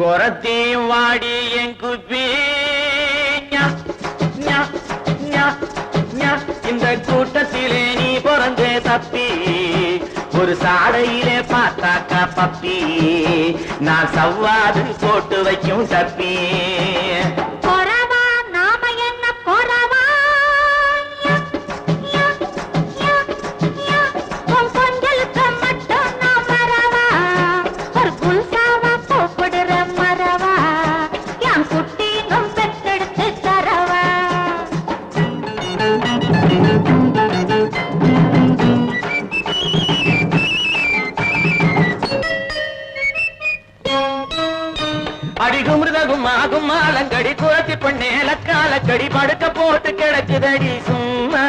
குரத்தையும் வாடி என் குப்பி. இந்த கூட்டத்திலே நீ பிறந்தே தப்பி. ஒரு சாடையிலே பார்த்தாக்கா பப்பி. நான் சவ்வாது போட்டு வைக்கும் தப்பி. அடிகுமிருதகும் ஆகும் ஆலங்கடி குரத்தி பண்ணேலக்காலக்கடி படுக்க போட்டு கிடக்குதடி சும்மா.